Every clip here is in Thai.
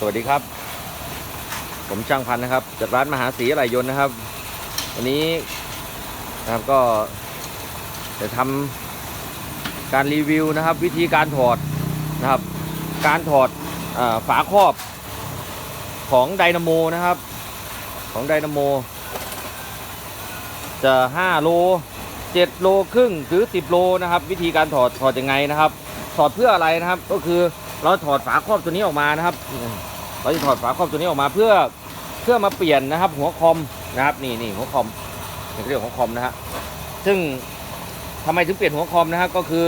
สวัสดีครับ ผมช่างพันนะครับ จากร้านมหาศรีอะไหลยนต์นะครับ วันนี้นะครับก็จะทำการรีวิวนะครับ วิธีการถอดนะครับ การถอดอฝาครอบของไดนาโมนะครับ ของไดนาโม จะ 5 โล 7 โลครึ่งหรือ 10 โลนะครับ วิธีการถอดถอดยังไงนะครับ ถอดเพื่ออะไรนะครับก็คือ เราถอดฝาครอบตัวนี้ออกมานะครับ เราจะถอดฝาครอบตัวนี้ออกมาเพื่อเพื่อมาเปลี่ยนนะครับ หัวคอมนะครับนี่นี่หัวคอมนี่เรียกหัวคอมนะฮะซึ่งทำไมถึงเปลี่ยนหัวคอมนะครับก็คือ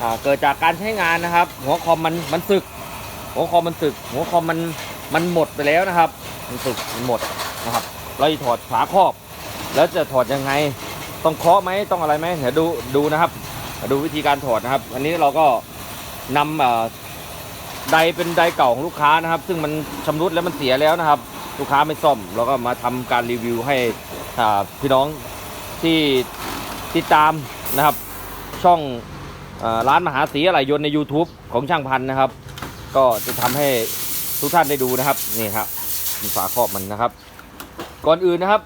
อเกิดจากการใช้งานนะครับ หัวคอมมันมันสึก หัวคอมมันสึก หัวคอมมันมันหมดไปแล้วนะครับ มันสึกมันหมดนะครับ เราจะถอดฝาครอบ แล้วจะถอดยังไงต้องเคาะไหมต้องอะไรไหมเดี๋ยวดูดูนะครับ ดูวิธีการถอดนะครับ อันนี้เราก็นำ ไดเป็นไดเก่าของลูกค้านะครับ ซึ่งมันชำรุดแล้วมันเสียแล้วนะครับ ลูกค้าไม่ซ่อมเราก็มาทำการรีวิวให้พี่น้องที่ติดตามนะครับ ช่องร้านมหาศรีอะไหล่ยนต์ใน YouTube ของช่างพันนะครับ ก็จะทำให้ทุกท่านได้ดูนะครับนี่ครับมีฝาครอบมันนะครับ ก่อนอื่นนะครับ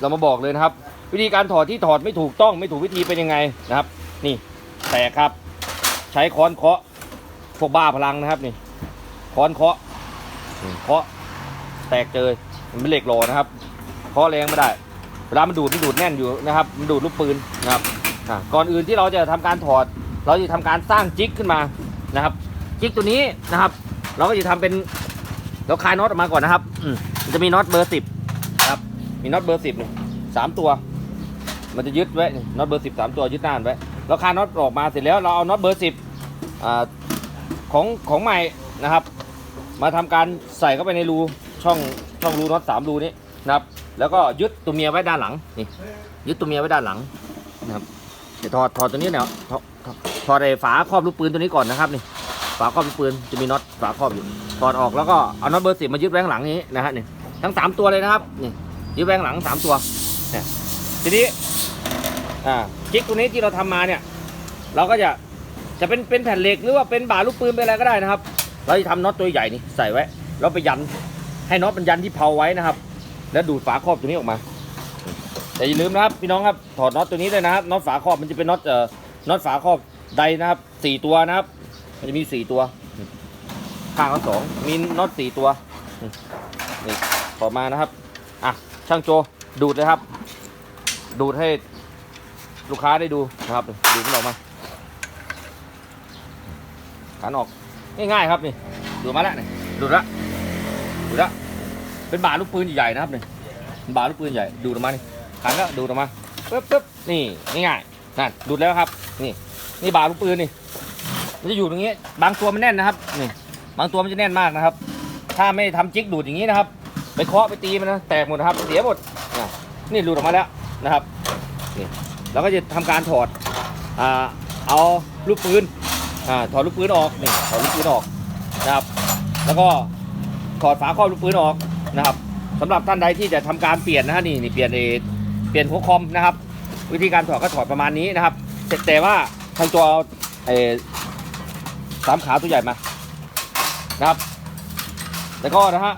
เรามาบอกเลยนะครับ วิธีการถอดที่ถอดไม่ถูกต้องไม่ถูกวิธีเป็นยังไงนะครับ นี่แตกครับ ใช้ค้อนเคาะ วกบ้าพลังนะครับนี่ค้อนเคาะเคาะแตกเจอมันเป็นเหล็กโลนะครับเคาะแรงไม่ได้ เวลามันดูดมันดูดแน่นอยู่นะครับ มันดูดลูกปืนนะครับก่อนอื่นที่เราจะทำการถอด เราจะทำการสร้างจิ๊กขึ้นมานะครับ จิ๊กตัวนี้นะครับ เราก็จะทำเป็นเราคลายน็อตออกมาก่อนนะครับมันจะมีน็อตเบอร์สิบนะครับ มีน็อตเบอร์สิบสามตัว มันจะยึดไว้น็อตเบอร์สิบสามตัวยึดหน้าไว้เราคลายน็อตออกมาเสร็จแล้วเราเอาน็อตเบอร์สิบ ของของใหม่นะครับ มาทำการใส่เข้าไปในรูช่องช่องรูน็อตสามรูนี้นะครับ แล้วก็ยึดตัวเมียไว้ด้านหลังนี่ยึดตัวเมียไว้ด้านหลังนะครับเดี๋ยวถอดถอดตัวนี้เนี่ยถอดถอดถอดไอ้ฝาครอบลูกปืนตัวนี้ก่อนนะครับนี่ฝาครอบลูกปืนจะมีน็อตฝาครอบอยู่ถอดออกแล้วก็เอาน็อตเบอร์สิบมายึดไว้ข้างหลังนี้นะฮะนี่ทั้งสามตัวเลยนะครับนี่ยึดไว้ข้างหลังสามตัวเนี่ยทีนี้อ่าจิ๊กตัวนี้ที่เราทำมาเนี่ย เราก็จะ จะเป็นเป็นแผ่นเหล็กหรือว่าเป็นบ่าลูกปืนเป็นอะไรก็ได้นะครับ เราจะทำน็อตตัวใหญ่นี่ใส่ไว้แล้วไปยันให้น็อตมันยันที่เพาไว้นะครับ แล้วดูดฝาครอบตัวนี้ออกมาแต่อย่าลืมนะครับพี่น้องครับถอดน็อตตัวนี้ด้วยนะครับน็อตฝาครอบมันจะเป็นน็อตเอ่อน็อตฝาครอบใดนะครับสี่ตัวนะครับ มันจะมีสี่ตัวข้างละสองมีน็อตสี่ตัวนี่ถอมานะครับอะช่างโจดูดเลยครับ ดูดให้ลูกค้าได้ดูนะครับดูดมันออกมา ขันออกง่ายๆครับนี่ดูมาแล้วนี่ดูดละดูดละเป็นบาลูกปืนใหญ่ๆนะครับนี่บาลูกปืนใหญ่ดูออกมานี่ขันก็ดูออกมาปึ๊บปึ๊บนี่ง่ายๆนั่นดูดแล้วครับ นี่ นี่บาลูกปืนนี่มันจะอยู่ตรงนี้ บางตัวมันแน่นนะครับนี่บางตัวมันจะแน่นมากนะครับ ถ้าไม่ทำจิกดูดอย่างนี้นะครับ ไปเคาะไปตีมันนะแตกหมดนะครับเสียหมดนี่ดูดออกมาแล้วนะครับนี่เราก็จะทำการถอดอเอาลูกปืน อ่าถอดลูกปืนออกนี่ถอดลูกปืนออกนะครับ แล้วก็ถอดฝาครอบลูกปืนออกนะครับสำหรับท่านใดที่จะทำการเปลี่ยนนะฮะนี่นี่เปลี่ยนเอเปลี่ยนหัวคอมนะครับ วิธีการถอดก็ถอดประมาณนี้นะครับแต่แต่ว่าทางตัวเอาเอสามขาตัวใหญ่มานะครับ แล้วก็นะฮะ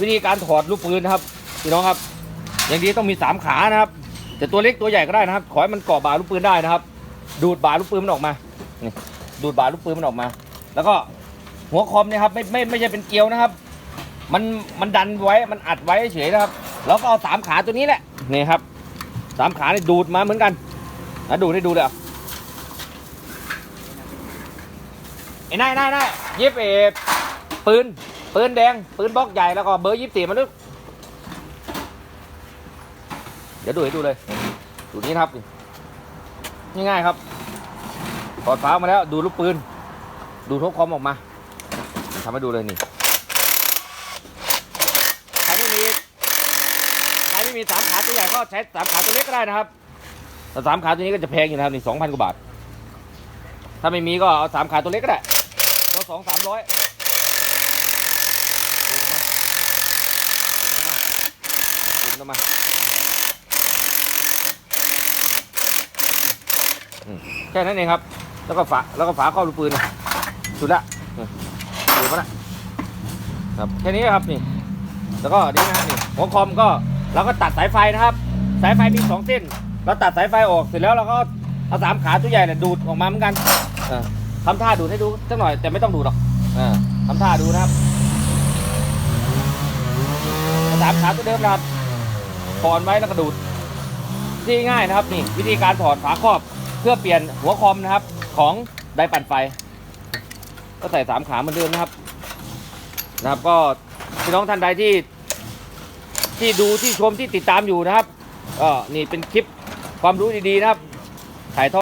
วิธีการถอดลูกปืนนะครับพี่น้องครับ อย่างดีต้องมีสามขานะครับแต่ตัวเล็กตัวใหญ่ก็ได้นะครับ ขอให้มันเกาะบ่าลูกปืนได้นะครับ ดูดบ่าลูกปืนมันออกมานี่ ดูดบ่าลูกปืนมันออกมา แล้วก็หัวคอมเนี่ยครับไม่ไม่ไม่ใช่เป็นเกลียวนะครับ มันมันดันไว้มันอัดไว้เฉยนะครับ แล้วก็เอาสามขาตัวนี้แหละนี่ครับสามขาเนี่ดูดมาเหมือนกันนะดูดให้ดูเลยอะไอ้นายนายนายยิบเอปืนปืนแดงปืนบล็อกใหญ่แล้วก็เบอร์ยี่สิบสี่มาดูเดี๋ยวดูให้ดูเลยดูนี้ครับง่ายๆครับ ถอดฝามาแล้วดูลูกปืน ดูทุกคอมออกมาทำให้ดูเลยนี่ใครไม่มีใครไม่มีสามขาตัวใหญ่ก็ใช้สามขาตัวเล็กก็ได้นะครับแต่สามขาตัวนี้ก็จะแพงอยู่นะครับนี่สองพันกว่าบาท ถ้าไม่มีก็เอาสามขาตัวเล็กก็ได้ตัวสองสามร้อยดูเข้ามาแค่นั้นเองครับ แล้วก็ฝาแล้วก็ฝาครอบลูกปืนสุดละอืมดูมาละครับแค่นี้ครับนี่ แล้วก็นี่นะนี่หัวคอมก็เราก็ตัดสายไฟนะครับ สายไฟมีสองเส้นเราตัดสายไฟออกเสร็จแล้วเราก็เอาสามขาตัวใหญ่เนี่ยดูดออกมาเหมือนกันทำท่าดูดให้ดูสักหน่อยแต่ไม่ต้องดูดหรอกทำท่าดูนะครับสามขาตัวเดิมนะครับถอนไว้แล้วก็ดูดที่ง่ายนะครับนี่วิธีการถอดฝาครอบเพื่อเปลี่ยนหัวคอมนะครับ ของไดปั่นไฟ ก็ใส่สามขาเหมือนเดิมนะครับ นะครับก็พี่น้องท่านใดที่ ที่ดูที่ชมที่ติดตามอยู่นะครับก็นี่เป็นคลิปความรู้ดีๆนะครับถ่ายทอด